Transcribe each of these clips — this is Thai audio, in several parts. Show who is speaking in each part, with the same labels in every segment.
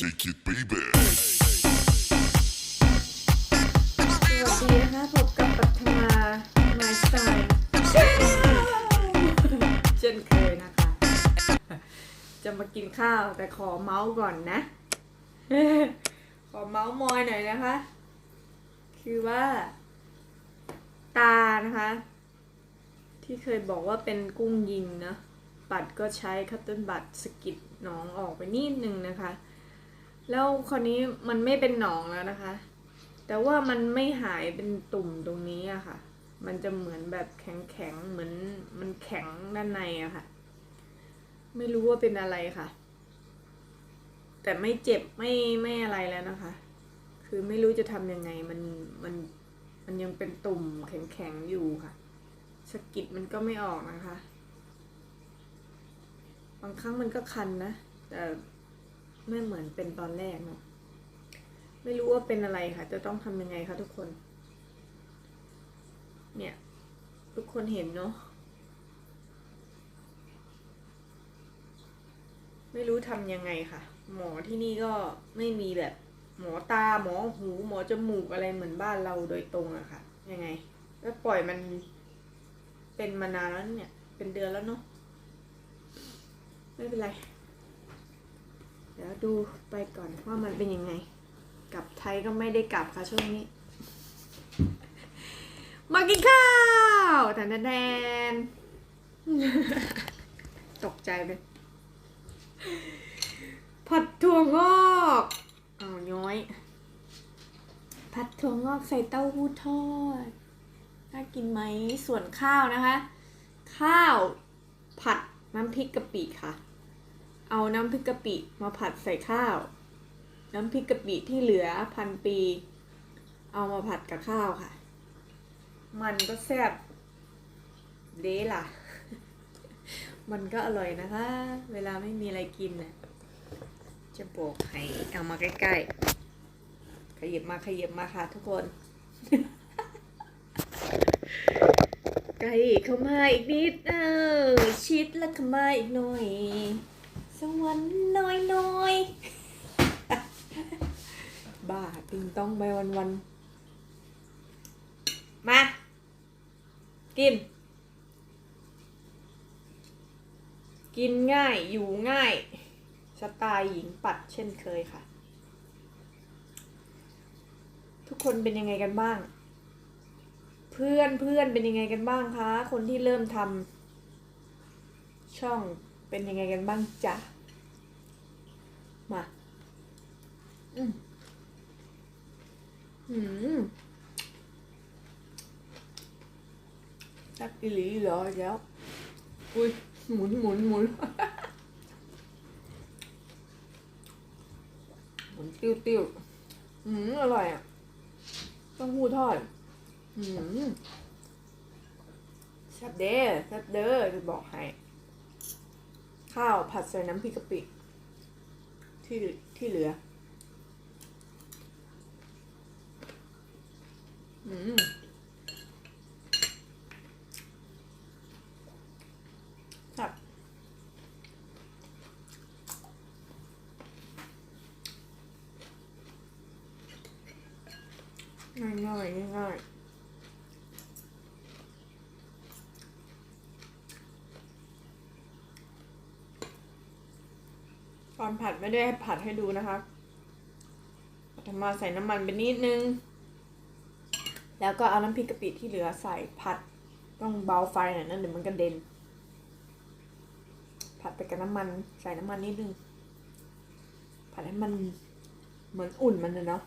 Speaker 1: Shake it, baby.
Speaker 2: สวัสดีนะคะพบกับปัทมาไมสไตล์เช่นเคยนะคะ จะมากินข้าวแต่ขอเมาส์ก่อนนะ ขอเมาส์มอยหน่อยนะคะ คือว่า ตานะคะ ที่เคยบอกว่าเป็นกุ้งยิงนะปัดก็ใช้คัตเติ้ลบัตรสกิดหนองออกไปนิดนึงนะคะ แล้วคราวนี้มันไม่เป็นหนองแล้วนะคะ แต่ว่ามันไม่หายเป็นตุ่มตรงนี้อะค่ะ มันจะเหมือนแบบแข็งแข็งเหมือนมันแข็งด้านในอะค่ะ ไม่รู้ว่าเป็นอะไรค่ะ แต่ไม่เจ็บไม่ไม่อะไรแล้วนะคะ คือไม่รู้จะทำยังไงมันมันมันยังเป็นตุ่มแข็งแข็งอยู่ค่ะสะกิดมันก็ไม่ออกนะคะ บางครั้งมันก็คันนะ แต่ ไม่เหมือนเป็นตอนแรกเนาะไม่รู้ว่าเป็นอะไรค่ะ จะต้องทำยังไงคะทุกคน เนี่ย ทุกคนเห็นเนาะไม่รู้ทำยังไงค่ะ หมอที่นี่ก็ไม่มีแบบ หมอตาหมอหู หมอจมูกอะไรเหมือนบ้านเราโดยตรงอะค่ะ ยังไงก็ปล่อยมันเป็นมานานแล้วเนี่ย เป็นเดือนแล้วเนาะไม่เป็นไร ดี๋ยวดูไปก่อนว่ามันเป็นยังไง กลับไทยก็ไม่ได้กลับค่ะช่วงนี้ มากินข้าวแทนแทนตกใจไปผัดถั่วงอกอ้าวย้อย ผัดถั่วงอกใส่เต้าหู้ทอด น่ากินไหมส่วนข้าวนะคะ ข้าวผัดน้ำพริกกะปิค่ะ เอาน้ำพริกกะปิมาผัดใส่ข้าว น้ำพริกกะปิที่เหลือพันปี เอามาผัดกับข้าวค่ะ มันก็แซ่บเด้ล่ะ มันก็อร่อยนะคะ เวลาไม่มีอะไรกินน่ะจะบอกให้เอามาใกล้ๆ ขยับมาขยับมาค่ะทุกคนใกล้เข้ามาอีกนิดเออชิดแล้วเข้ามาอีกหน่อย สวรรค์น้อยน้อยบ้าติงต้องไปวันวันมา กิน กินง่ายอยู่ง่ายสไตล์หญิงปัดเช่นเคยค่ะ ทุกคนเป็นยังไงกันบ้าง เพื่อนเพื่อนเป็นยังไงกันบ้างคะ คนที่เริ่มทำช่อง เป็นยังไงกันบ้างจ๊ะ มา อืมอืมชักอีหลีเหรอแล้วอุ้ยหมุนหมุนหมุนหมุนติ้วติ้วอืมอร่อยอะต้องหู้ทอด อืมแซ่บเด้อแซ่บเด้อจะบอกให้ ข้าวผัดใส่น้ำพริกกะปิ ที่ที่เหลือ อืมครับง่ายง่ายๆง่าย อนผัดไม่ได้ผัดให้ดูนะคะทำมาใส่น้ำมันไปนิดนึง แล้วก็เอาน้ำพริกกะปิที่เหลือใส่ผัด ต้องเบาไฟหน่อยนะเดี๋ยวมันกระเด็น ผัดไปกับน้ำมัน ใส่น้ำมันนิดนึง ผัดให้มันเหมือนอุ่นมันนะเนาะ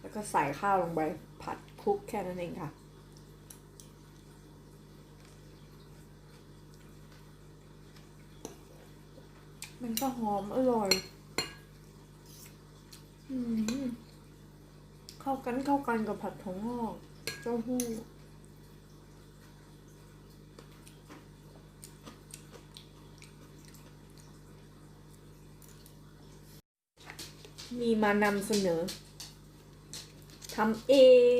Speaker 2: แล้วก็ใส่ข้าวลงไปผัดคลุกแค่นั้นเองค่ะ มันก็หอมอร่อย อืมเข้ากันเข้ากันกับผัดถั่วงอกเต้าหู้มีมานำเสนอทำเอ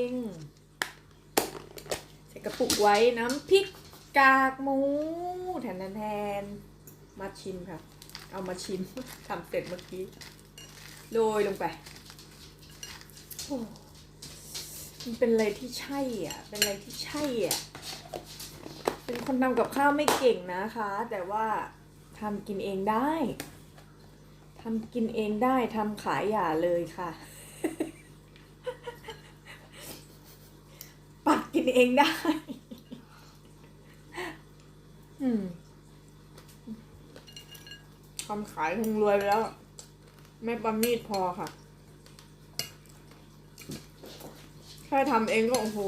Speaker 2: ง ใส่กระปุกไว้น้ำพริกกากหมู แทนแทนมาชิมค่ะ เอามาชิมทำเสร็จเมื่อกี้โรยลงไปโอ้มันเป็นอะไรที่ใช่อะ เป็นอะไรที่ใช่อะ เป็นคนทำกับข้าวไม่เก่งนะคะ แต่ว่าทำกินเองได้ทำกินเองได้ทำขายอย่าเลยค่ะ ปัดกินเองได้ อืม ทำขายคงรวยไปแล้ว ไม่ประมีดพอค่ะ แค่ทำเองก็โอ้โห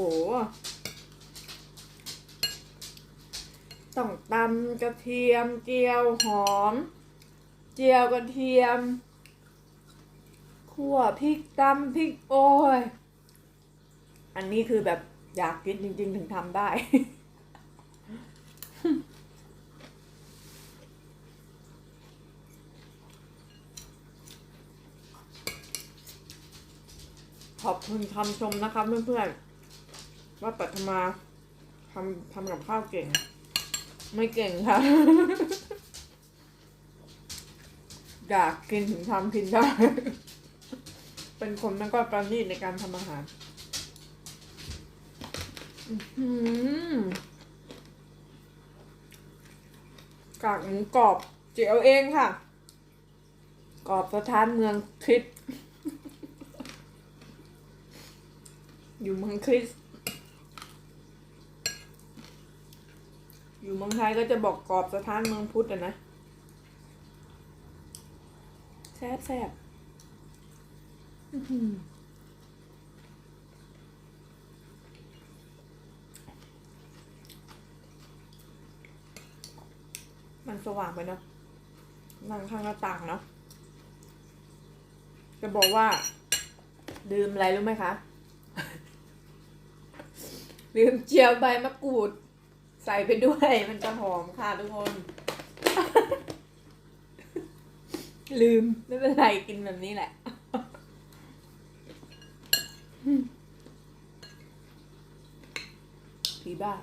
Speaker 2: ต้องตำกระเทียมเจียวหอม เจียวกระเทียมขั่วพริกตำพริกโอ้ย อันนี้คือแบบอยากกินจริง ๆ ถึงทำได้ ขอบคุณคำชมนะคะเพื่อนๆ ว่าปัทมาทำทำกับข้าวเก่ง ไม่เก่งค่ะ อยากกินถึงทำกินได้ เป็นคนมันก็ประณีตในการทำอาหารกากหมูกรอบเจียวเองค่ะ กรอบสถานเมืองคริส อยู่เมืองคริส อยู่เมืองไทยก็จะบอกกรอบสถานเมืองพุทธอะนะแซ่บแซ่บอือหือมันสว่างไปเนาะนั่งข้างหน้าต่างเนาะจะบอกว่าลืมอะไรรู้ไหมคะ ลืมเจียวใบมะกรูด ใส่ไปด้วยมันจะหอมค่ะทุกคน ลืมไม่เป็นไรกินแบบนี้แหละผีบ้า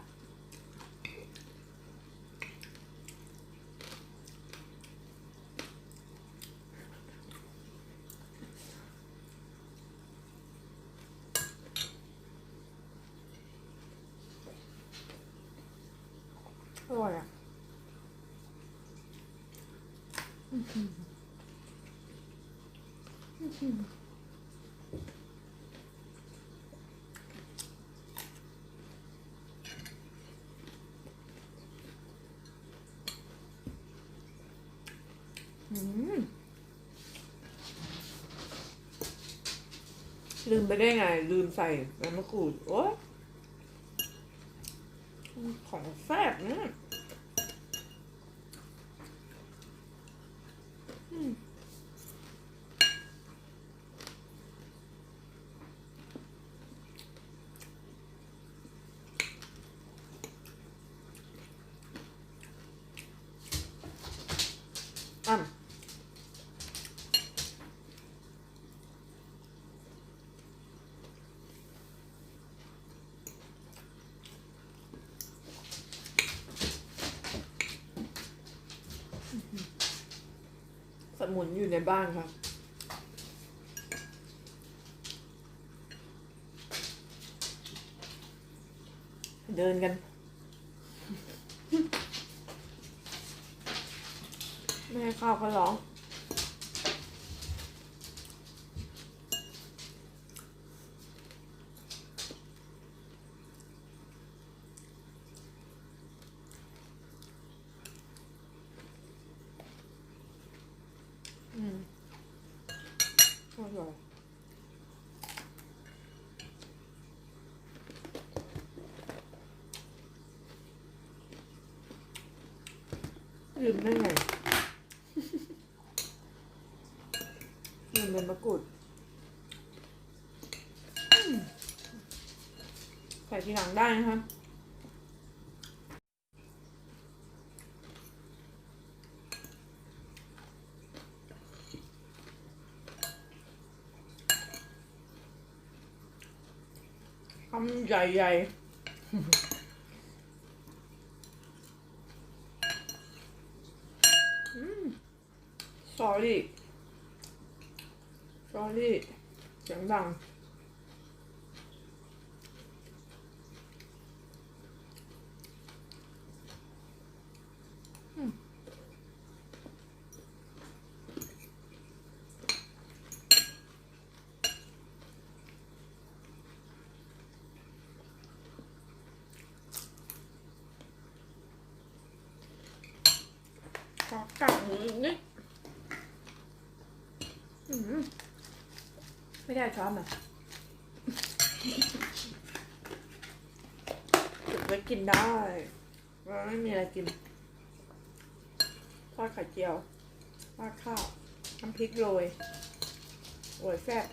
Speaker 2: อร่อยอะลืมไปได้ไง ลืมใส่ใบมะกรูด โอ๊ยของแซ่บเนี่ย หมุนอยู่ในบ้านครับ เดินกันแม่ให้ข้าวเขาร้อง อืมอร่อย ลืมได้ไงลืมเป็นมะกรูดใส่ทีหลังได้นะคะคำใหญ่ๆ อืม sorry สอรี่เสียงดังขอกัดหมูอีกนิดอื้อหือ ไม่ได้ช้อนอะเก็บไว้กินได้ไม่มีอะไรกินทอดไข่เจียวทอดข้าวน้ำพริกโรยโรยแซ่บ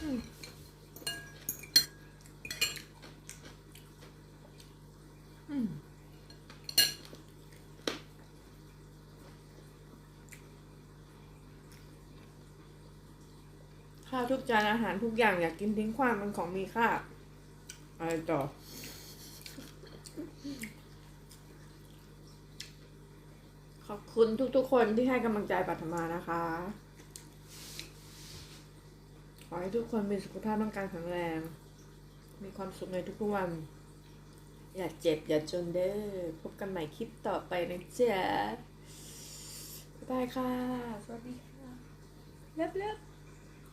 Speaker 2: อืม ข้าวทุกจานอาหารทุกอย่างอยากกินทิ้งขว้างเป็นของมีค่าอะไรต่อ ขอบคุณทุกๆคนที่ให้กำลังใจปัทมานะคะ ขอให้ทุกคนมีสุขภาพร่างกายแข็งแรง มีความสุขในทุกๆวัน อย่าเจ็บ อย่าจนเด้อ พบกันใหม่คลิปต่อไปนะจ๊ะบ๊ายบายค่ะ สวัสดีค่ะ เลิฟเลิฟ